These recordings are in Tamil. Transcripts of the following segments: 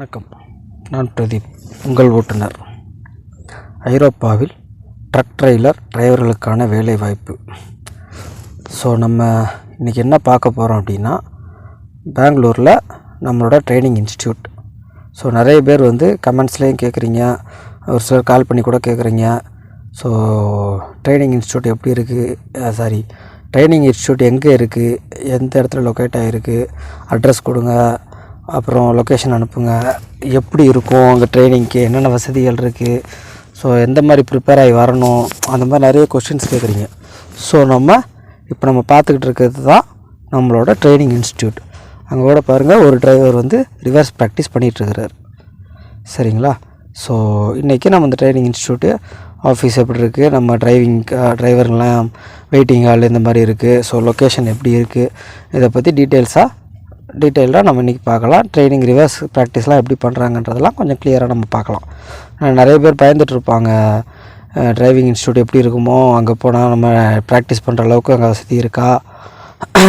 வணக்கம். நான் பிரதீப் உங்கள் ஓட்டுநர். ஐரோப்பாவில் ட்ரக் ட்ரெய்லர் டிரைவர்களுக்கான வேலைவாய்ப்பு. ஸோ நம்ம இன்றைக்கி என்ன பார்க்க போகிறோம் அப்படின்னா பெங்களூரில் நம்மளோட ட்ரைனிங் இன்ஸ்டியூட் ஸோ நிறைய பேர் வந்து கமெண்ட்ஸ்லேயும் கேட்குறீங்க ஒரு சிலர் கால் பண்ணி கூட கேட்குறீங்க ஸோ ட்ரைனிங் இன்ஸ்டியூட் எப்படி இருக்குது சாரி ட்ரைனிங் இன்ஸ்டியூட் எங்கே இருக்குது எந்த இடத்துல லொக்கேட் ஆகிருக்கு அட்ரஸ் கொடுங்க. அப்புறம் லொக்கேஷன் அனுப்புங்க. எப்படி இருக்கும் அங்கே ட்ரைனிங்க்கு என்னென்ன வசதிகள் இருக்குது ஸோ எந்த மாதிரி ப்ரிப்பேர் ஆகி வரணும்? அந்த மாதிரி நிறைய கொஷின்ஸ் கேட்குறீங்க. ஸோ நம்ம இப்போ நம்ம பார்த்துக்கிட்டு இருக்கிறது தான் நம்மளோட ட்ரைனிங் இன்ஸ்டியூட் அங்கே கூட பாருங்கள் ஒரு டிரைவர் வந்து ரிவர்ஸ் ப்ராக்டிஸ் பண்ணிகிட்ருக்கிறார் சரிங்களா? ஸோ இன்றைக்கி நம்ம இந்த ட்ரைனிங் இன்ஸ்டியூட்டு ஆஃபீஸ் எப்படி இருக்குது நம்ம டிரைவிங் டிரைவர்லாம் வெயிட்டிங் ஹால் இந்த மாதிரி இருக்குது ஸோ லொக்கேஷன் எப்படி இருக்குது இதை பற்றி டீட்டெயில்ஸாக டீட்டெயில்டாக நம்ம இன்றைக்கி பார்க்கலாம். ட்ரைனிங் ரிவர்ஸ் ப்ராக்டிஸ்லாம் எப்படி பண்ணுறாங்கன்றதெல்லாம் கொஞ்சம் கிளியராக நம்ம பார்க்கலாம். நிறைய பேர் பயந்துட்டு இருப்பாங்க. டிரைவிங் இன்ஸ்டியூட் எப்படி இருக்குமோ அங்கே போனால் நம்ம ப்ராக்டிஸ் பண்ணுற அளவுக்கு அங்கே வசதி இருக்கா?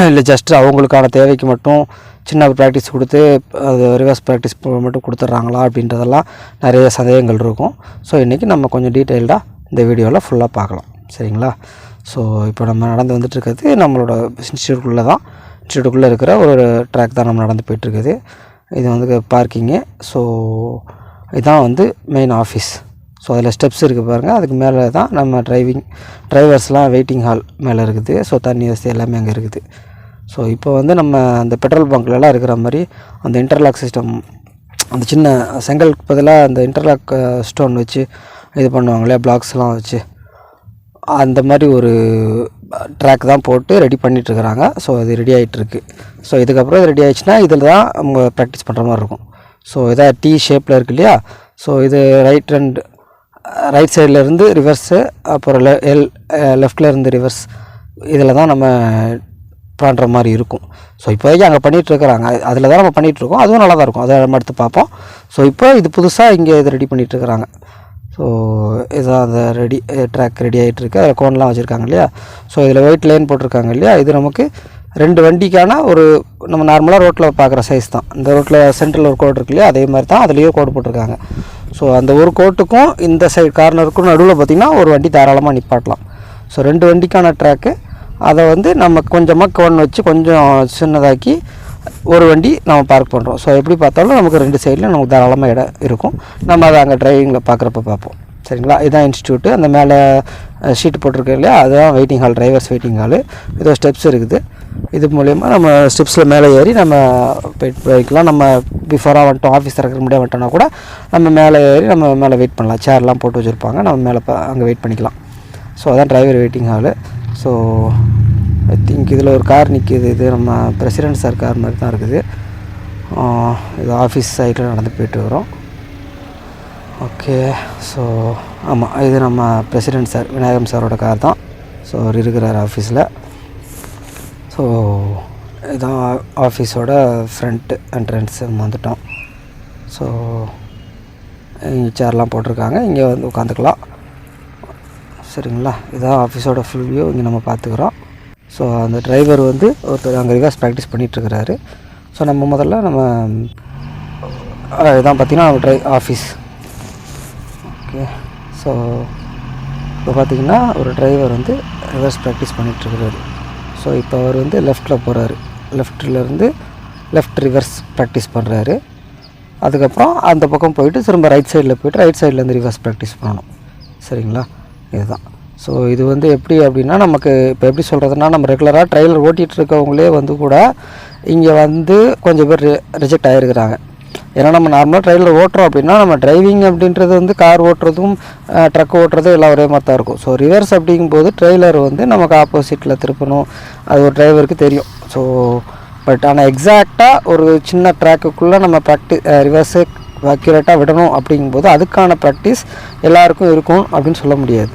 இல்லை ஜஸ்ட்டு அவங்களுக்கான தேவைக்கு மட்டும் சின்ன ப்ராக்டிஸ் கொடுத்து அது ரிவர்ஸ் ப்ராக்டிஸ் மட்டும் கொடுத்துட்றாங்களா அப்படின்றதெல்லாம் நிறைய சந்தேகங்கள் இருக்கும். ஸோ இன்றைக்கி நம்ம கொஞ்சம் டீட்டெயில்டாக இந்த வீடியோவில் ஃபுல்லாக பார்க்கலாம். சரிங்களா? ஸோ இப்போ நம்ம நடந்து வந்துட்டு இருக்கிறது நம்மளோட இன்ஸ்டியூட்குள்ளே தான் இன்ஸ்டியூட்டுக்குள்ளே இருக்கிற ஒரு ட்ராக் தான் நம்ம நடந்து போயிட்டுருக்குது. இது வந்து பார்க்கிங்கு. ஸோ இதுதான் வந்து மெயின் ஆஃபீஸ் ஸோ அதில் ஸ்டெப்ஸ் இருக்குது பாருங்கள் அதுக்கு மேலே தான் நம்ம டிரைவிங் டிரைவர்ஸ்லாம் வெயிட்டிங் ஹால் மேலே இருக்குது. ஸோ தண்ணி வசதி எல்லாமே அங்கே இருக்குது. ஸோ இப்போ வந்து நம்ம அந்த பெட்ரோல் பங்க்லலாம் இருக்கிற மாதிரி அந்த இன்டர்லாக் சிஸ்டம் அந்த சின்ன செங்கலுக்கு பதிலாக அந்த இன்டர்லாக் ஸ்டோன் வச்சு இது பண்ணுவாங்களே பிளாக்ஸ்லாம் வச்சு. அந்த மாதிரி ஒரு ட்ராக் தான் போட்டு ரெடி பண்ணிகிட்ருக்குறாங்க ஸோ அது ரெடி ஆகிட்டுருக்கு ஸோ இதுக்கப்புறம் இது ரெடி ஆகிடுச்சுன்னா இதில் தான் அவங்க ப்ராக்டிஸ் பண்ணுற மாதிரி இருக்கும். ஸோ இதாக டீ ஷேப்பில் இருக்கு இல்லையா? ஸோ இது ரைட் அண்ட் ரைட் சைட்லேருந்து ரிவர்ஸு அப்புறம் லெ எல் லெஃப்ட்லேருந்து ரிவர்ஸ் இதில் தான் நம்ம பண்ணுற மாதிரி இருக்கும். ஸோ இப்போதைக்கு அங்கே பண்ணிகிட்ருக்குறாங்க அதில் தான் நம்ம பண்ணிகிட்ருக்கோம் அதுவும் நல்லா தான் இருக்கும். அதை நம்ம எடுத்து பார்ப்போம். ஸோ இப்போ இது புதுசாக இங்கே இது ரெடி பண்ணிகிட்ருக்குறாங்க ஸோ இதுதான் அந்த ரெடி ட்ராக் ரெடி ஆகிட்டுருக்கு அதில் கோன்லாம் வச்சுருக்காங்க இல்லையா? ஸோ இதில் வெயிட் லைன் போட்டிருக்காங்க இல்லையா? இது நமக்கு ரெண்டு வண்டிக்கான ஒரு நம்ம நார்மலாக ரோட்டில் பார்க்குற சைஸ் தான். இந்த ரோட்டில் சென்ட்ரல் ஒரு கோடு இருக்கு இல்லையா? அதே மாதிரி தான் அதுலேயே கோடு போட்டிருக்காங்க. ஸோ அந்த ஒரு கோட்டுக்கும் இந்த சைடு கார்னருக்கும் நடுவில் பார்த்திங்கன்னா ஒரு வண்டி தாராளமாக நிப்பாட்டலாம். ஸோ ரெண்டு வண்டிக்கான ட்ராக்கு அதை வந்து நம்ம கொஞ்சமாக கோன் வச்சு கொஞ்சம் சின்னதாக்கி ஒரு வண்டி நம்ம பார்க் பண்ணுறோம் ஸோ எப்படி பார்த்தாலும் நமக்கு ரெண்டு சைடில் நமக்கு தாராளமாக இடம் இருக்கும். நம்ம அதை அங்கே டிரைவிங்கில் பார்க்குறப்ப பார்ப்போம். சரிங்களா? இதுதான் இன்ஸ்டியூட்டு அந்த மேலே ஷீட் போட்டிருக்கேன் இல்லையா? அதுதான் waiting hall drivers waiting hall இதோ ஸ்டெப்ஸ் இருக்குது. இது மூலயமா நம்ம ஸ்டெப்ஸில் மேலே ஏறி நம்ம வெயிட் பண்ணிக்கலாம் நம்ம பிஃபோராக வந்துட்டோம் ஆஃபீஸ் திறக்கிற முடியாது வந்துட்டோம்னா கூட நம்ம மேலே ஏறி நம்ம மேலே வெயிட் பண்ணலாம். சேர்லாம் போட்டு வச்சுருப்பாங்க. நம்ம மேலே அங்கே வெயிட் பண்ணிக்கலாம். ஸோ அதான் driver waiting hall so I think இதில் ஒரு கார் நிற்கிது இது நம்ம பிரசிடென்ட் சார் கார் மாதிரி தான் இருக்குது. இது ஆஃபீஸ் சைடில் நடந்து போயிட்டு வரோம் ஓகே ஸோ ஆமாம் இது நம்ம பிரசிடென்ட் சார் விநாயகம் சாரோட கார் தான். ஸோ அவர் இருக்கிறார் ஆஃபீஸில் ஸோ இதான் ஆஃபீஸோட ஃப்ரண்ட் என்ட்ரன்ஸ் வந்துட்டோம். ஸோ இங்கே சேர்லாம் போட்டிருக்காங்க. இங்கே வந்து உட்காந்துக்கலாம். சரிங்களா? இதான் ஆஃபீஸோட ஃபுல் வியூ இங்கே நம்ம பார்த்துக்குறோம். ஸோ அந்த டிரைவர் வந்து ஒருத்தர் அங்கே ரிவர்ஸ் ப்ராக்டிஸ் பண்ணிகிட்ருக்கிறாரு ஸோ நம்ம முதல்ல நம்ம இதான் பார்த்தீங்கன்னா நம்ம ட்ரை ஆஃபீஸ் ஓகே ஸோ இப்போ பார்த்தீங்கன்னா ஒரு டிரைவர் வந்து ரிவர்ஸ் ப்ராக்டிஸ் பண்ணிகிட்ருக்கிறாரு ஸோ இப்போ அவர் வந்து லெஃப்ட்டில் போகிறாரு லெஃப்ட்லேருந்து லெஃப்ட் ரிவர்ஸ் ப்ராக்டிஸ் பண்ணுறாரு அதுக்கப்புறம் அந்த பக்கம் போயிட்டு திரும்ப ரைட் சைடில் போயிட்டு ரைட் சைட்லேருந்து ரிவர்ஸ் ப்ராக்டிஸ் பண்ணணும். சரிங்களா? இதுதான். ஸோ இது வந்து எப்படி அப்படின்னா நமக்கு இப்போ எப்படி சொல்கிறதுனா நம்ம ரெகுலராக ட்ரெயிலர் ஓட்டிகிட்டு இருக்கவங்களே வந்து கூட இங்கே வந்து கொஞ்சம் பேர் ரிஜெக்ட் ஆகிருக்கிறாங்க ஏன்னா நம்ம நார்மலாக ட்ரெயிலர் ஓட்டுறோம் அப்படின்னா நம்ம டிரைவிங் அப்படின்றது வந்து கார் ஓட்டுறதும் ட்ரக் ஓட்டுறதும் எல்லாம் ஒரே மாதிரி தான் இருக்கும். ஸோ ரிவர்ஸ் அப்படிங்கும்போது ட்ரெய்லர் வந்து நமக்கு ஆப்போசிட்டில் திருப்பணும். அது ஒரு டிரைவருக்கு தெரியும். ஸோ பட் ஆனால் எக்ஸாக்டாக ஒரு சின்ன ட்ராக்குக்குள்ளே நம்ம ப்ராக்டி ரிவர்ஸு அக்யூரேட்டாக விடணும் அப்படிங்கும்போது அதுக்கான ப்ராக்டிஸ் எல்லாருக்கும் இருக்கும் அப்படின்னு சொல்ல முடியாது.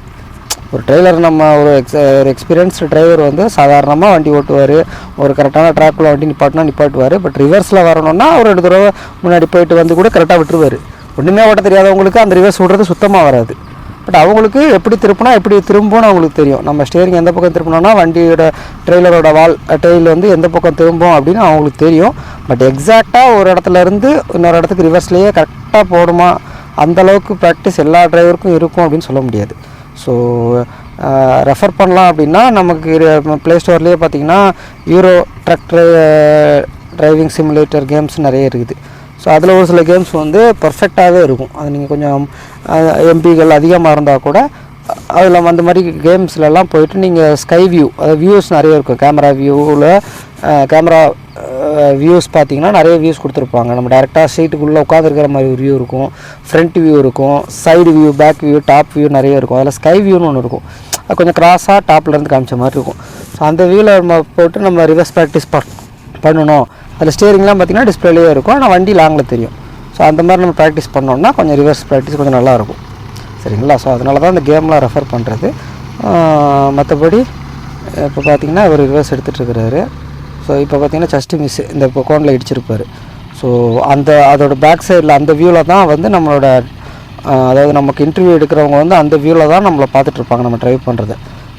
ஒரு ட்ரைவர் நம்ம ஒரு எக்ஸ் ஒரு எக்ஸ்பீரியன்ஸ்டு டிரைவர் வந்து சாதாரணமாக வண்டி ஓட்டுவார். ஒரு கரெக்டான ட்ராக்கில் வண்டி நிப்பாட்டினா நிப்பாட்டுவார். பட் ரிவர்ஸில் வரணும்னா ஒரு ரெண்டு தடவை முன்னாடி போயிட்டு வந்து கூட கரெக்டாக விட்டுருவார். ஒன்றுமே ஓட்ட தெரியாதவங்களுக்கு அந்த ரிவர்ஸ் விடுறது சுத்தமாக வராது. பட் அவங்களுக்கு எப்படி திருப்பினா எப்படி திரும்பும்னு அவங்களுக்கு தெரியும். நம்ம ஸ்டேரிங் எந்த பக்கம் திருப்பினோம்னா வண்டியோட ட்ரெய்லரோட வால் டெயில் வந்து எந்த பக்கம் திரும்பும் அப்படின்னு அவங்களுக்கு தெரியும். பட் எக்ஸாக்டாக ஒரு இடத்துல இருந்து இன்னொரு இடத்துக்கு ரிவர்ஸ்லேயே கரெக்டாக போடுமா? அந்தளவுக்கு ப்ராக்டிஸ் எல்லா டிரைவருக்கும் இருக்கும் அப்படின்னு சொல்ல முடியாது. ஸோ ரெஃபர் uh, பண்ணலாம் அப்படின்னா நமக்கு ப்ளே ஸ்டோர்லேயே பார்த்தீங்கன்னா euro truck driving simulator games நிறைய இருக்குது. ஸோ அதில் ஒரு சில கேம்ஸ் வந்து பர்ஃபெக்டாகவே இருக்கும். அது நீங்கள் கொஞ்சம் uh, எம்பிகள் அதிகமாக இருந்தால் கூட அதில் அந்த மாதிரி கேம்ஸ்லலாம் போயிட்டு நீங்கள் ஸ்கை வியூ அதாவது வியூஸ் நிறைய இருக்கும். கேமரா வியூவில் கேமரா வியூஸ் பார்த்தீங்கன்னா நிறைய வியூஸ் கொடுத்துருப்பாங்க. நம்ம டேரெக்டாக சீட்டுக்குள்ளே உட்காந்துருக்கிற மாதிரி ஒரு வியூ இருக்கும். ஃப்ரண்ட் வியூ இருக்கும். Side view back view top view நிறைய இருக்கும். அதில் ஸ்கை வியூன்னு ஒன்று இருக்கும். அது கொஞ்சம் கிராஸாக டாப்லேருந்து காமிச்ச மாதிரி இருக்கும். ஸோ அந்த வியூவில் நம்ம போட்டு நம்ம ரிவர்ஸ் ப்ராக்டிஸ் பண்ணணும். அதில் ஸ்டேரிங்லாம் பார்த்திங்கன்னா டிஸ்பிளேலேயே இருக்கும். ஆனால் வண்டி லாங்கில் தெரியும். ஸோ அந்த மாதிரி நம்ம ப்ராக்டிஸ் பண்ணோம்னா கொஞ்சம் ரிவர்ஸ் ப்ராக்டிஸ் கொஞ்சம் நல்லா இருக்கும். சரிங்களா? ஸோ அதனால தான் இந்த கேம்லாம் ரெஃபர் பண்ணுறது மற்றபடி இப்போ பார்த்தீங்கன்னா அவர் ரிவர்ஸ் எடுத்துகிட்டு இருக்கிறாரு. ஸோ இப்போ பார்த்தீங்கன்னா ஜஸ்ட்டு மிஸ் இந்த இப்போ கோனில் இடிச்சிருப்பார். ஸோ அந்த அதோட பேக் சைடில் அந்த வியூவில் தான் வந்து நம்மளோட அதாவது நமக்கு இன்டர்வியூ எடுக்கிறவங்க வந்து அந்த வியூவில் தான் நம்மளை பார்த்துட்ருப்பாங்க நம்ம ட்ரைவ் பண்ணுறது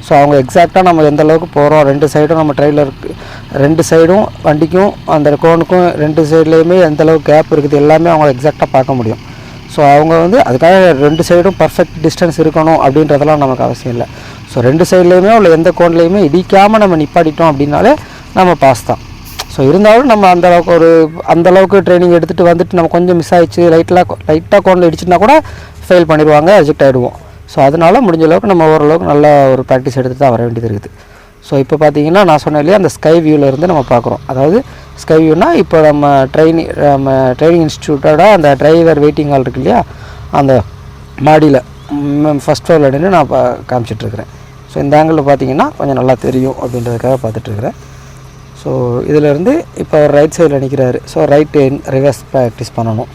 ஸோ அவங்க எக்ஸாக்டாக நம்ம எந்த அளவுக்கு போகிறோம் ரெண்டு சைடும் நம்ம ட்ரெயிலருக்கு ரெண்டு சைடும் வண்டிக்கும் அந்த கோனுக்கும் ரெண்டு சைட்லேயுமே எந்த அளவுக்கு கேப் இருக்குது எல்லாமே அவங்க எக்ஸாக்டாக பார்க்க முடியும். ஸோ அவங்க வந்து அதுக்காக ரெண்டு சைடும் பர்ஃபெக்ட் டிஸ்டன்ஸ் இருக்கணும் அப்படின்றதெல்லாம் நமக்கு அவசியம் இல்லை. ஸோ ரெண்டு சைட்லேயுமே உள்ள எந்த கோன்லேயுமே இடிக்காமல் நம்ம நிப்பாட்டிட்டோம் அப்படின்னாலே நம்ம பாஸ் தான். ஸோ இருந்தாலும் நம்ம அந்த அளவுக்கு ஒரு அந்தளவுக்கு ட்ரைனிங் எடுத்துகிட்டு வந்துட்டு நம்ம கொஞ்சம் மிஸ் ஆயிடுச்சு லைட்டாக லைட்டாக கோனில் இடிச்சுனா கூட ஃபெயில் பண்ணிடுவாங்க ரிஜெக்ட் ஆகிடுவோம் ஸோ அதனால் முடிஞ்ச அளவுக்கு நம்ம ஓரளவுக்கு நல்ல ஒரு ப்ராக்டிஸ் எடுத்துகிட்டு தான் வர வேண்டியது இருக்குது. ஸோ இப்போ பார்த்தீங்கன்னா நான் சொன்ன இல்லையா அந்த ஸ்கை வியூவில் இருந்து நம்ம பார்க்குறோம். அதாவது ஸ்கை வியூனா இப்போ நம்ம ட்ரைனிங் நம்ம ட்ரைனிங் இன்ஸ்டியூட்டோட அந்த டிரைவர் வெயிட்டிங் ஹால் இருக்கு இல்லையா அந்த மாடியில் ஃபஸ்ட் ஃப்ளோரில் நின்று நான் பா காமிச்சிட்ருக்கிறேன் ஸோ இந்த ஆங்கிளில் பார்த்தீங்கன்னா கொஞ்சம் நல்லா தெரியும் அப்படின்றதுக்காக பார்த்துட்ருக்குறேன் ஸோ இதிலேருந்து இப்போ ரைட் சைடில் நிற்கிறாரு ஸோ ரைட் ரிவர்ஸ் ப்ராக்டிஸ் பண்ணணும்.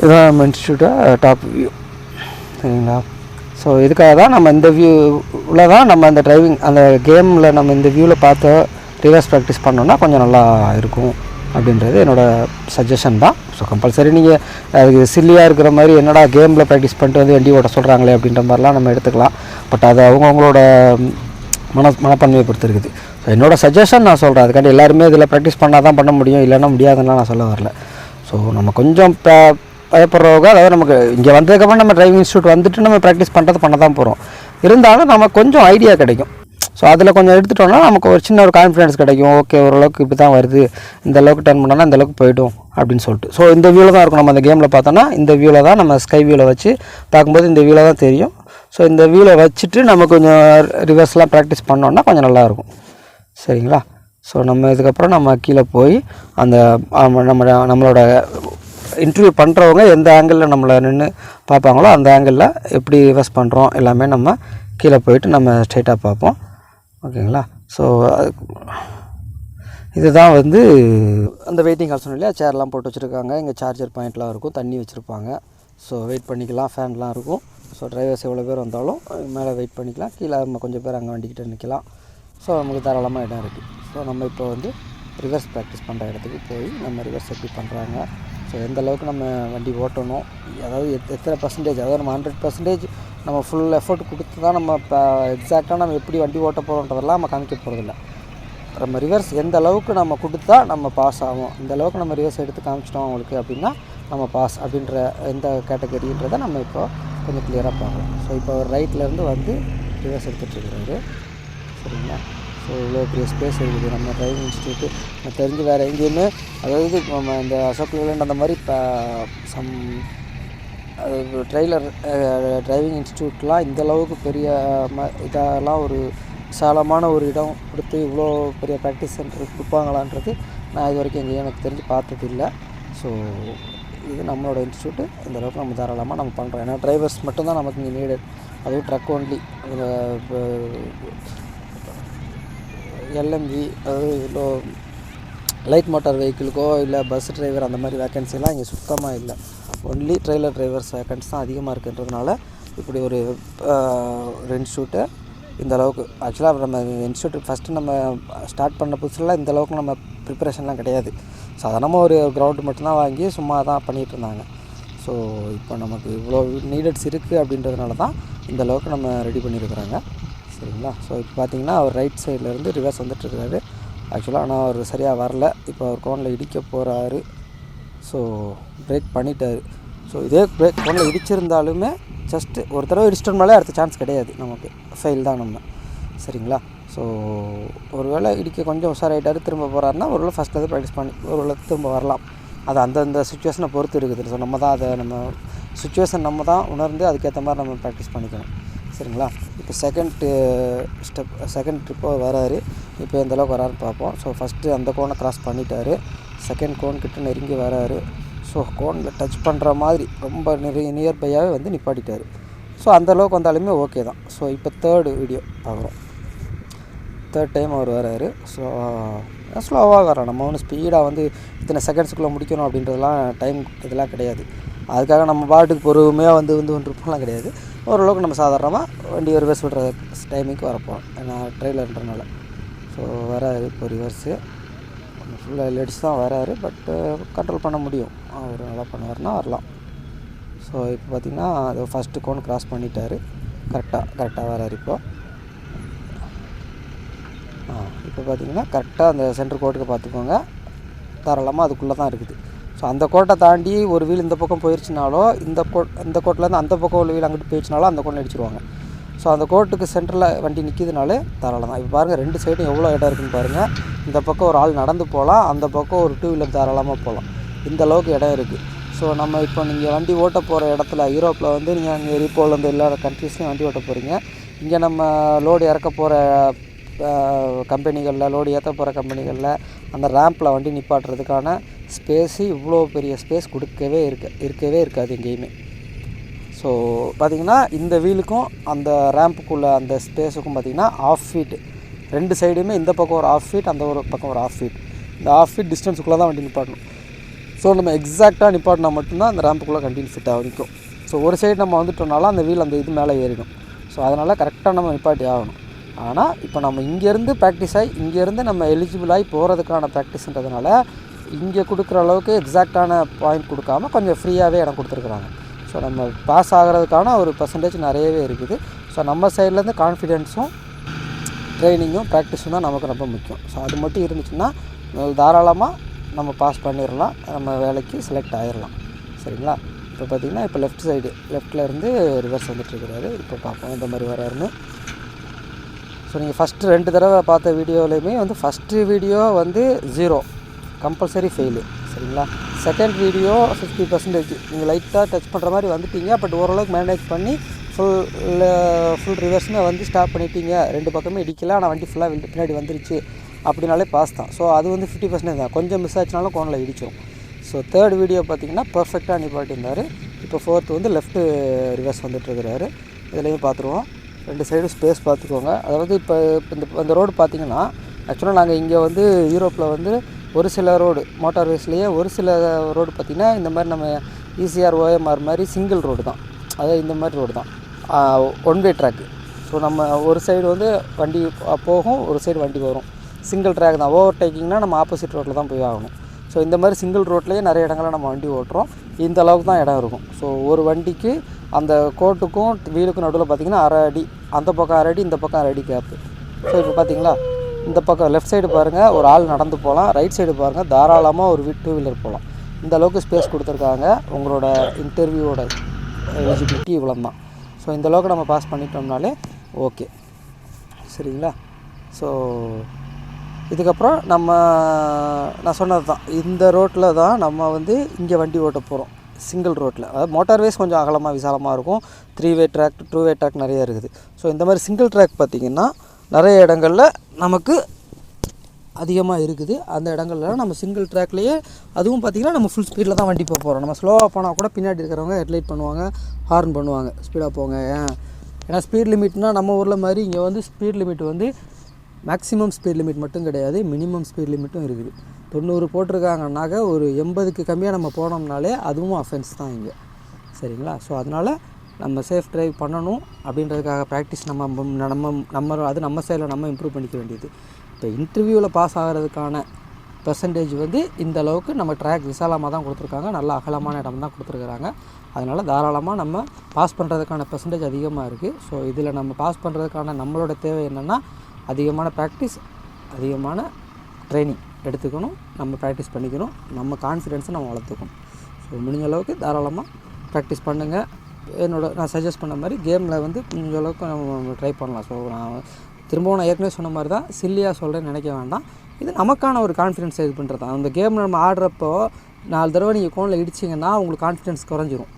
இதுதான் நம்ம இன்ஸ்டியூட்டாக டாப் வியூ சரிங்களா? ஸோ இதுக்காக தான் நம்ம இந்த வியூவில் தான் நம்ம அந்த டிரைவிங் அந்த கேமில் நம்ம இந்த வியூவில் பார்த்து ரிவர்ஸ் ப்ராக்டிஸ் பண்ணோம்னா கொஞ்சம் நல்லா இருக்கும் அப்படின்றது என்னோடய சஜஷன் தான். ஸோ கம்பல்சரி நீங்கள் அதுக்கு சில்லியாக இருக்கிற மாதிரி என்னடா கேமில் ப்ராக்டிஸ் பண்ணிட்டு வந்து வண்டி ஓட்ட சொல்கிறாங்களே அப்படின்ற மாதிரிலாம் நம்ம எடுத்துக்கலாம். பட் அது அவங்கவுங்களோட மன மனப்பான்மையை பொறுத்து இருக்குது ஸோ என்னோட சஜஷன் நான் சொல்கிறேன் அதுக்காண்டி எல்லாருமே இதில் ப்ராக்டிஸ் பண்ணால் தான் பண்ண முடியும். இல்லைன்னா முடியாதுன்னா நான் சொல்ல வரல. ஸோ நம்ம கொஞ்சம் பயப்படுறவங்க அதாவது நமக்கு இங்கே வந்ததுக்கப்புறம் நம்ம டிரைவிங் இன்ஸ்டியூட் வந்துட்டு நம்ம ப்ராக்டிஸ் பண்ணுறது பண்ண தான் போகிறோம் இருந்தாலும் நமக்கு கொஞ்சம் ஐடியா கிடைக்கும். ஸோ அதில் கொஞ்சம் எடுத்துட்டோம்னா நமக்கு ஒரு சின்ன ஒரு கான்ஃபிடன்ஸ் கிடைக்கும். ஓகே ஓரளவுக்கு இப்படி தான் வருது. இந்த அளவுக்கு டர்ன் பண்ணோன்னா இந்த அளவுக்கு போய்டும் அப்படின்னு சொல்லிட்டு. ஸோ இந்த வியூவில் தான் இருக்கும் நம்ம அந்த கேமில் பார்த்தோன்னா இந்த வியூவில் தான் நம்ம ஸ்கை வியூவில் வச்சு பார்க்கும்போது இந்த வியூவில் தான் தெரியும். ஸோ இந்த வியூவில் வச்சுட்டு நம்ம கொஞ்சம் ரிவர்ஸ்லாம் ப்ராக்டிஸ் பண்ணோன்னா கொஞ்சம் நல்லாயிருக்கும். சரிங்களா? ஸோ நம்ம இதுக்கப்புறம் நம்ம கீழே போய் அந்த நம்ம நம்மளோட இன்டர்வியூ பண்ணுறவங்க எந்த ஆங்கிளில் நம்மளை நின்று பார்ப்பாங்களோ அந்த ஆங்கிளில் எப்படி ரிவர்ஸ் பண்ணுறோம் எல்லாமே நம்ம கீழே போயிட்டு நம்ம ஸ்ட்ரைட்டாக பார்ப்போம். ஓகேங்களா? ஸோ இதுதான் வந்து அந்த வெயிட்டிங் ஹால் சொன்னோம் இல்லையா? சேர்லாம் போட்டு வச்சுருக்காங்க. இங்கே சார்ஜர் பாயிண்ட்லாம் இருக்கும். தண்ணி வச்சுருப்பாங்க. ஸோ வெயிட் பண்ணிக்கலாம். ஃபேன்லாம் இருக்கும். ஸோ டிரைவர்ஸ் எவ்வளோ பேர் வந்தாலும் மேலே வெயிட் பண்ணிக்கலாம். கீழே நம்ம கொஞ்சம் பேர் அங்கே வண்டிக்கிட்ட நிற்கலாம் ஸோ நமக்கு தாராளமாக இடம் இருக்குது ஸோ நம்ம இப்போ வந்து ரிவர்ஸ் ப்ராக்டிஸ் பண்ணுற இடத்துக்கு போய் நம்ம ரிவர்ஸ் எப்படி பண்ணுறாங்க ஸோ எந்த அளவுக்கு நம்ம வண்டி ஓட்டணும்? அதாவது எத் எத்தனை பர்சன்டேஜ் அதாவது நம்ம ஹண்ட்ரட் பர்சன்டேஜ் நம்ம ஃபுல் எஃபோர்ட் கொடுத்து தான் நம்ம இப்போ எக்ஸாக்டாக நம்ம எப்படி வண்டி ஓட்ட போகிறோன்றதெல்லாம் நம்ம காமிக்க போகிறதில்ல நம்ம ரிவர்ஸ் எந்த அளவுக்கு நம்ம கொடுத்தா நம்ம பாஸ் ஆகும்? இந்த அளவுக்கு நம்ம ரிவர்ஸ் எடுத்து காமிச்சிட்டோம் அவங்களுக்கு அப்படின்னா நம்ம பாஸ் அப்படின்ற எந்த கேட்டகரின்றதை நம்ம இப்போ கொஞ்சம் கிளியராக பார்க்கலாம் ஸோ இப்போ அவர் ரைட்லேருந்து வந்து ரிவர்ஸ் எடுத்துகிட்ருக்குறாரு சரிங்களா? ஸோ இவ்வளோ பெரிய ஸ்பேஸ் இருக்குது. நம்ம டிரைவிங் இன்ஸ்டியூட்டு எனக்கு தெரிஞ்சு வேறு எங்கேயுமே அதாவது நம்ம இந்த அசோக் லேலண்ட் அந்த மாதிரி இப்போ சம் ட்ரெய்லர் டிரைவிங் இன்ஸ்டியூட்லாம் இந்த அளவுக்கு பெரிய ம இதெல்லாம் ஒரு விசாலமான ஒரு இடம் கொடுத்து இவ்வளோ பெரிய ப்ராக்டிஸ் சென்டர் கொடுப்பாங்களான்றது நான் இது வரைக்கும் எங்கேயும் எனக்கு தெரிஞ்சு பார்த்தது இல்லை ஸோ இது நம்மளோட இன்ஸ்டியூட்டு. இந்த அளவுக்கு நம்ம தாராளமாக நம்ம பண்ணுறோம் ஏன்னா டிரைவர்ஸ் மட்டும்தான் நமக்கு இங்கே நீடட் அதுவும் ட்ரக் ஒன்லி எல்எம்வி அதாவது இவ்வளோ லைட் மோட்டார் வெஹிக்கிளுக்கோ இல்லை பஸ் டிரைவர் அந்த மாதிரி வேக்கன்சிலாம் இங்கே சுத்தமாக இல்லை. ஒன்லி ட்ரெய்லர் டிரைவர்ஸ் வேக்கன்ஸ் தான் அதிகமாக இருக்குன்றதுனால இப்படி ஒரு ஒரு இன்ஸ்டியூட்டை இந்த அளவுக்கு ஆக்சுவலாக நம்ம இன்ஸ்டியூட் ஃபஸ்ட்டு நம்ம ஸ்டார்ட் பண்ண புதுசுல இந்த அளவுக்கு நம்ம ப்ரிப்பரேஷன்லாம் கிடையாது. சாதாரணமாக ஒரு க்ரௌண்டு மட்டும்தான் வாங்கி சும்மா தான் பண்ணிகிட்டு இருந்தாங்க ஸோ இப்போ நமக்கு இவ்வளோ நீடட்ஸ் இருக்குது அப்படின்றதுனால தான் இந்த அளவுக்கு நம்ம ரெடி பண்ணியிருக்கிறாங்க சரிங்களா? ஸோ இப்போ பார்த்தீங்கன்னா அவர் ரைட் சைட்லேருந்து ரிவர்ஸ் வந்துட்டுருக்காரு. ஆக்சுவலாக ஆனால் அவர் சரியாக வரல. இப்போ அவர் கோனில் இடிக்க போகிறாரு ஸோ பிரேக் பண்ணிட்டார். ஸோ இதே பிரேக் கோனில் இடிச்சிருந்தாலுமே ஜஸ்ட்டு ஒரு தடவை இடிச்சிட்டோம்னாலே அடுத்த சான்ஸ் கிடையாது நமக்கு. ஃபெயில் தான் நம்ம. சரிங்களா? ஸோ ஒருவேளை இடிக்க கொஞ்சம் உஷாராயிட்டார் திரும்ப போகிறாருன்னா ஒருவேளை ஃபஸ்ட்லேருந்து ப்ராக்டிஸ் பண்ணி ஒருவேளை திரும்ப வரலாம். அது அந்தந்த சுச்சுவேஷனை பொறுத்து இருக்குது. ஸோ நம்ம தான் அதை நம்ம சுச்சுவேஷன் நம்ம தான் உணர்ந்து அதுக்கேற்ற மாதிரி நம்ம ப்ராக்டிஸ் பண்ணிக்கணும். சரிங்களா? இப்போ செகண்ட் ஸ்டெப் செகண்ட் ட்ரிப்போ வராரு. இப்போ எந்தளவுக்கு வராருன்னு பார்ப்போம். ஸோ ஃபஸ்ட்டு அந்த கோனை க்ராஸ் பண்ணிட்டார். செகண்ட் கோன் கிட்ட நெருங்கி வராரு. ஸோ கோனில் டச் பண்ணுற மாதிரி ரொம்ப நிறைய நியர்பையாகவே வந்து நிப்பாட்டிட்டார். ஸோ அந்த அளவுக்கு வந்தாலுமே ஓகே தான். ஸோ இப்போ தேர்டு வீடியோ பார்க்குறோம். தேர்ட் டைம் அவர் வராரு. ஸோ ஸ்லோவாக வரோம் நம்ம ஒன்றும் ஸ்பீடாக வந்து இத்தனை செகண்ட்ஸுக்குள்ளே முடிக்கணும் அப்படின்றதெல்லாம் டைம் இதெல்லாம் கிடையாது. அதுக்காக நம்ம பாட்டுக்கு பொறுமையாக வந்து வந்து வந்துருப்போம்லாம் கிடையாது. ஓரளவுக்கு நம்ம சாதாரணமாக வண்டி ரிவர்ஸ் விடுற டைமிங்க்கு வரப்போம் ஏன்னா ட்ரெயிலர்ன்றனால ஸோ வராரு இப்போ ரிவர்ஸு ஃபுல்லாக லேடிஸ் தான் வராரு பட்டு கண்ட்ரோல் பண்ண முடியும். அவர் நல்லா பண்ணுவார்னா வரலாம். ஸோ இப்போ பார்த்திங்கன்னா அது ஃபஸ்ட்டு கோன் க்ராஸ் பண்ணிட்டார். கரெக்டாக கரெக்டாக வராரு இப்போது இப்போ பார்த்தீங்கன்னா கரெக்டாக அந்த சென்டர் கோட்டுக்கு பார்த்துக்கோங்க. தாராளமாக அதுக்குள்ளே தான் இருக்குது. ஸோ அந்த கோட்டை தாண்டி ஒரு வீல் இந்த பக்கம் போயிடுச்சுனாலோ இந்த கோட் இந்த கோட்டிலேருந்து அந்த பக்கம் ஒரு வீல் அங்கிட்டு போயிடுச்சுனாலோ அந்த கோட்டை அடிச்சிருவாங்க ஸோ அந்த கோட்டுக்கு சென்டரில் வண்டி நிற்கிதுனாலே தாராளம் தான். இப்போ பாருங்கள் ரெண்டு சைடும் எவ்வளோ இடம் இருக்குன்னு பாருங்கள் இந்த பக்கம் ஒரு ஆள் நடந்து போகலாம் அந்த பக்கம் ஒரு டூ வீலர் தாராளமாக போகலாம். இந்த அளவுக்கு இடம் இருக்குது ஸோ நம்ம இப்போ நீங்கள் வண்டி ஓட்ட போகிற இடத்துல யூரோப்பில் வந்து நீங்கள் அங்கே ரிப்போலேருந்து எல்லா கண்ட்ரீஸ்லையும் வண்டி ஓட்ட போகிறீங்க இங்கே நம்ம லோடு இறக்க போகிற கம்பெனிகளில் லோடு ஏற்ற போகிற கம்பெனிகளில் அந்த ரேம்பில் வண்டி நிப்பாட்டுறதுக்கான ஸ்பேஸு இவ்வளோ பெரிய ஸ்பேஸ் கொடுக்கவே இருக்க இருக்கவே இருக்காது எங்கேயுமே. ஸோ பார்த்தீங்கன்னா இந்த வீலுக்கும் அந்த ரேம்புக்குள்ளே அந்த ஸ்பேஸுக்கும் பார்த்தீங்கன்னா ஆஃப் ஃபீட் ரெண்டு சைடுமே இந்த பக்கம் ஒரு ஆஃப் ஃபீட் அந்த ஒரு பக்கம் ஒரு ஆஃப் ஃபீட் இந்த ஆஃப் ஃபீட் டிஸ்டன்ஸுக்குள்ளே தான் வண்டி நிப்பாட்டணும். ஸோ நம்ம எக்ஸாக்டாக நிப்பாட்டினா மட்டும்தான் அந்த ரேம்புக்குள்ளே கண்டினியூ ஃபிட் ஆகிக்கும் ஸோ ஒரு சைடு நம்ம வந்துட்டோம்னாலும் அந்த வீல் அந்த இது மேலே ஏறிடும். ஸோ அதனால் கரெக்டாக நம்ம நிப்பாட்டி ஆகணும். ஆனால் இப்போ நம்ம இங்கேருந்து ப்ராக்டிஸ் ஆகி இங்கேருந்து நம்ம எலிஜிபிள் ஆகி போகிறதுக்கான ப்ராக்டிஸ்ன்றதுனால இங்கே கொடுக்குற அளவுக்கு எக்ஸாக்டான பாயிண்ட் கொடுக்காம கொஞ்சம் ஃப்ரீயாகவே இடம் கொடுத்துருக்குறாங்க. ஸோ நம்ம பாஸ் ஆகிறதுக்கான ஒரு பர்சன்டேஜ் நிறையவே இருக்குது. ஸோ நம்ம சைட்லேருந்து கான்ஃபிடென்ஸும் ட்ரைனிங்கும் ப்ராக்டிஸும் தான் நமக்கு ரொம்ப முக்கியம். ஸோ அது மட்டும் இருந்துச்சுன்னா தாராளமாக நம்ம பாஸ் பண்ணிடலாம் நம்ம வேலைக்கு செலக்ட் ஆகிடலாம் சரிங்களா? இப்போ பார்த்தீங்கன்னா இப்போ லெஃப்ட் சைடு லெஃப்ட்டில் இருந்து ரிவர்ஸ் வந்துட்டுருக்கிறாரு இப்போ பார்ப்போம் இந்த மாதிரி வராருன்னு ஸோ நீங்கள் ஃபஸ்ட்டு ரெண்டு தடவை பார்த்த வீடியோலையுமே வந்து ஃபஸ்ட்டு வீடியோ வந்து ஜீரோ கம்பல்சரி ஃபெயிலு சரிங்களா? செகண்ட் வீடியோ ஃபிஃப்டி பர்சன்டேஜ் நீங்கள் லைட்டாக டச் பண்ணுற மாதிரி வந்துட்டீங்க. பட் ஓரளவுக்கு மேனேஜ் பண்ணி ஃபுல் ஃபுல் ரிவர்ஸுமே வந்து ஸ்டாப் பண்ணிட்டீங்க. ரெண்டு பக்கமே இடிக்கல. ஆனால் வண்டி ஃபுல்லாக பின்னாடி வந்துருச்சு. அப்படின்னாலே பாஸ் தான். ஸோ அது வந்து ஃபிஃப்டி பர்சன்டேஜ் தான். கொஞ்சம் மிஸ் ஆச்சுனாலும் கோனில் இடிச்சிடும் ஸோ தேர்ட் வீடியோ பார்த்தீங்கன்னா பர்ஃபெக்டாக நிப்பாட்டியிருந்தார். இப்போ ஃபோர்த்து வந்து லெஃப்ட்டு ரிவர்ஸ் வந்துட்டுருக்கிறாரு இதுலேயும் பார்த்துருவோம். ரெண்டு சைடும் ஸ்பேஸ் பார்த்துக்கோங்க. அதாவது இப்போ இந்த இந்த ரோடு பார்த்தீங்கன்னா ஆக்சுவலாக நாங்கள் இங்கே வந்து யூரோப்பில் வந்து ஒரு சில ரோடு மோட்டார் வேஸ்லேயே ஒரு சில ரோடு பார்த்திங்கன்னா இந்த மாதிரி நம்ம ஈசிஆர் ஓஎம்ஆர் மாதிரி சிங்கிள் ரோடு தான். அதாவது இந்த மாதிரி ரோடு தான். ஒன் வே ட்ராக்கு ஸோ நம்ம ஒரு சைடு வந்து வண்டி போகும் ஒரு சைடு வண்டி வரும். சிங்கிள் ட்ராக் தான். ஓவர் டேக்கிங்னா நம்ம ஆப்போசிட் ரோட்டில் தான் போய் ஆகணும். ஸோ இந்த மாதிரி சிங்கிள் ரோட்லேயே நிறைய இடங்களில் நம்ம வண்டி ஓட்டுறோம். இந்த அளவுக்கு தான் இடம் இருக்கும். ஸோ ஒரு வண்டிக்கு அந்த கோட்டுக்கும் வீலுக்கும் நடுவில் பார்த்திங்கன்னா அரை அடி அந்த பக்கம் அரை அடி இந்த பக்கம் அரை அடி கேப்பு ஸோ இப்போ பார்த்தீங்களா இந்த பக்கம் லெஃப்ட் சைடு பாருங்கள் ஒரு ஆள் நடந்து போகலாம் ரைட் சைடு பாருங்கள் தாராளமாக ஒரு டூ வீலர் போகலாம் இந்த அளவுக்கு ஸ்பேஸ் கொடுத்துருக்காங்க. உங்களோட இன்டர்வியூவோட எலிஜிபிலிட்டி இவ்வளோ தான் ஸோ இந்த அளவுக்கு நம்ம பாஸ் பண்ணிட்டோம்னாலே ஓகே சரிங்களா? ஸோ இதுக்கப்புறம் நம்ம நான் சொன்னது தான். இந்த ரோட்டில் தான் நம்ம வந்து இங்கே வண்டி ஓட்ட போகிறோம் சிங்கிள் ரோட்டில் அதாவது மோட்டார்வேஸ் கொஞ்சம் அகலமாக விசாலமாக இருக்கும். Three way track two way track நிறைய இருக்குது. ஸோ இந்த மாதிரி சிங்கிள் ட்ராக் பார்த்திங்கன்னா நிறைய இடங்களில் நமக்கு அதிகமாக இருக்குது. அந்த இடங்கள்ல நம்ம சிங்கிள் ட்ராக்லேயே அதுவும் பார்த்திங்கன்னா நம்ம ஃபுல் ஸ்பீடில் தான் வண்டி போக போகிறோம் நம்ம ஸ்லோவாக போனால் கூட பின்னாடி இருக்கிறவங்க ஹெட்லைட் பண்ணுவாங்க ஹார்ன் பண்ணுவாங்க. ஸ்பீடாக போங்க ஏன்? ஏன்னா ஸ்பீட் லிமிட்னால் நம்ம ஊரில் மாதிரி இங்கே வந்து ஸ்பீட் லிமிட் வந்து மேக்ஸிமம் ஸ்பீட் லிமிட் மட்டும் கிடையாது மினிமம் ஸ்பீட் லிமிட்டும் இருக்குது. தொண்ணூறு போட்டிருக்காங்கன்னாக்க ஒரு எண்பதுக்கு கம்மியாக நம்ம போனோம்னாலே அதுவும் அஃபென்ஸ் தான் இங்கே. சரிங்களா? ஸோ அதனால் நம்ம சேஃப் ட்ரைவ் பண்ணணும் அப்படின்றதுக்காக ப்ராக்டிஸ் நம்ம நம்ம நம்ம அது நம்ம சைடில் நம்ம இம்ப்ரூவ் பண்ணிக்க வேண்டியது. இப்போ இன்டர்வியூவில் பாஸ் ஆகிறதுக்கான பெர்சன்டேஜ் வந்து இந்த அளவுக்கு நம்ம ட்ராக் விசாலமாக தான் கொடுத்துருக்காங்க. நல்ல அகலமான இடம் தான் கொடுத்துருக்குறாங்க. அதனால் தாராளமாக நம்ம பாஸ் பண்ணுறதுக்கான பெர்சன்டேஜ் அதிகமாக இருக்குது ஸோ இதில் நம்ம பாஸ் பண்ணுறதுக்கான நம்மளோட தேவை என்னென்னா அதிகமான ப்ராக்டிஸ் அதிகமான ட்ரைனிங் எடுத்துக்கணும். நம்ம ப்ராக்டிஸ் பண்ணிக்கணும். நம்ம கான்ஃபிடென்ஸை நம்ம வளர்த்துக்கணும். ஸோ முடிஞ்ச அளவுக்கு தாராளமாக ப்ராக்டிஸ் பண்ணுங்கள் என்னோட நான் சஜஸ்ட் பண்ண மாதிரி கேமில் வந்து முடிஞ்ச அளவுக்கு நம்ம ட்ரை பண்ணலாம். ஸோ நான் திரும்பவும் நான் ஏற்கனவே சொன்ன மாதிரி தான் சில்லியாக சொல்கிறேன்னு நினைக்க வேண்டாம். இது நமக்கான ஒரு கான்ஃபிடென்ஸ் இது பண்ணுறது தான் அந்த கேம் நம்ம ஆடுறப்போ நாலு தடவை நீங்கள் கோனில் இடிச்சிங்கன்னா உங்களுக்கு கான்ஃபிடென்ஸ் குறைஞ்சிரும்.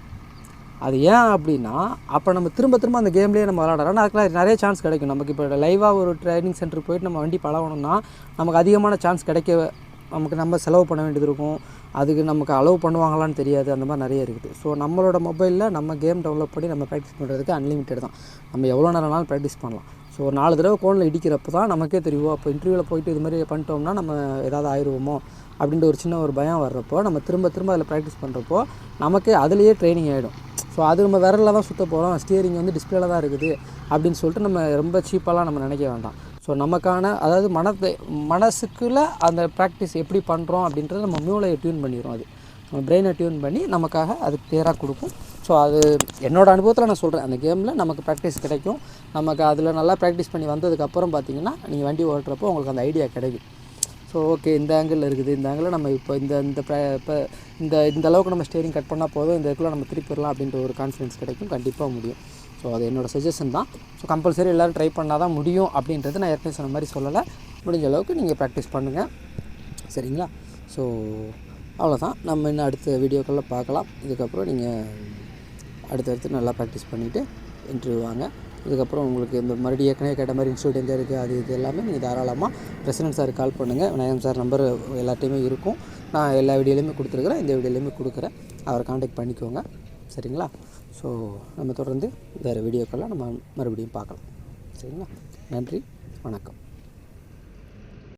அது ஏன் அப்படின்னா அப்போ நம்ம திரும்ப திரும்ப அந்த கேம்லேயே நம்ம விளாடுறோம் அதுக்கெல்லாம் நிறைய சான்ஸ் கிடைக்கும். நமக்கு இப்போ லைவாக ஒரு ட்ரைனிங் சென்டருக்கு போயிட்டு நம்ம வண்டி பழகணும்னா நமக்கு அதிகமான சான்ஸ் கிடைக்க நமக்கு நம்ம செலவு பண்ண வேண்டியது இருக்கும். அதுக்கு நமக்கு அலோவ் பண்ணுவாங்களான்னு தெரியாது. அந்த மாதிரி நிறைய இருக்குது. ஸோ நம்மளோட மொபைலில் நம்ம கேம் டெவலப் பண்ணி நம்ம ப்ராக்டிஸ் பண்ணுறதுக்கு அன்லிமிட்டட் தான். நம்ம எவ்வளோ நேரம்னாலும் ப்ராக்டிஸ் பண்ணலாம். ஸோ ஒரு நாலு தடவை கோனில் இடிக்கிறப்ப தான் நமக்கே தெரியும். அப்போ இன்டர்வியூவில் போயிட்டு இது மாதிரி பண்ணிட்டோம்னா நம்ம ஏதாவது ஆயிடுவோமோ அப்படின்ற ஒரு சின்ன ஒரு பயம் வர்றப்போ நம்ம திரும்ப திரும்ப அதில் ப்ராக்டிஸ் பண்ணுறப்போ நமக்கு அதுலேயே ட்ரைனிங் ஆகிடும் ஸோ அது நம்ம விரலில் தான் சுற்ற போகிறோம் ஸ்டியரிங் வந்து டிஸ்பிளேல தான் இருக்குது அப்படின்னு சொல்லிட்டு நம்ம ரொம்ப சீப்பாலாம் நம்ம நினைக்க வேண்டாம். ஸோ நமக்கான அதாவது மனத்தை மனசுக்குள்ளே அந்த ப்ராக்டிஸ் எப்படி பண்ணுறோம் அப்படின்றத நம்ம மூளையை டியூன் பண்ணிடுறோம் அது. நம்ம பிரெயினை டியூன் பண்ணி நமக்காக அது கிளியராக கொடுக்கும். ஸோ அது என்னோடய அனுபவத்தில் நான் சொல்கிறேன் அந்த கேமில் நமக்கு ப்ராக்டிஸ் கிடைக்கும். நமக்கு அதில் நல்லா ப்ராக்டிஸ் பண்ணி வந்ததுக்கப்புறம் பார்த்தீங்கன்னா நீங்கள் வண்டி ஓட்டுறப்போ உங்களுக்கு அந்த ஐடியா கிடைக்கும். ஸோ ஓகே இந்த ஆங்கிளில் இருக்குது. இந்த ஆங்கிளில் நம்ம இப்போ இந்த இந்த இப்போ இந்த இந்த அளவுக்கு நம்ம ஸ்டேரிங் கட் பண்ணால் போதும். இந்த இடத்துல நம்ம திருப்பிடலாம் அப்படின்ற ஒரு கான்ஃபிடன்ஸ் கிடைக்கும். கண்டிப்பாக முடியும். ஸோ அது என்னோடய சஜஷன் தான். ஸோ கம்பல்சரி எல்லோரும் ட்ரை பண்ணால் தான் முடியும் அப்படின்றது நான் ஏற்கனவே சொன்ன மாதிரி சொல்லலை. முடிஞ்ச அளவுக்கு நீங்கள் ப்ராக்டிஸ் பண்ணுங்கள் சரிங்களா? ஸோ அவ்வளோதான் நம்ம இன்னும் அடுத்த வீடியோக்களில் பார்க்கலாம். இதுக்கப்புறம் நீங்கள் அடுத்தடுத்து நல்லா ப்ராக்டிஸ் பண்ணிவிட்டு இன்டர்வியூ வாங்க. இதுக்கப்புறம் உங்களுக்கு இந்த மறுபடியும் ஏற்கனவே கேட்ட மாதிரி இன்ஸ்டியூட் எங்கே இருக்குது அது இது எல்லாமே நீங்கள் தாராளமாக பிரசிடென்ட் சார் கால் பண்ணுங்கள் விநாயகம் சார் நம்பர் எல்லாத்தையுமே இருக்கும். நான் எல்லா வீடியோலையுமே கொடுத்துருக்குறேன். இந்த வீடியோலையுமே கொடுக்குறேன். அவரை காண்டாக்ட் பண்ணிக்கோங்க. சரிங்களா? ஸோ நம்ம தொடர்ந்து வேறு வீடியோக்கெல்லாம் நம்ம மறுபடியும் பார்க்கலாம். சரிங்களா? நன்றி. வணக்கம்.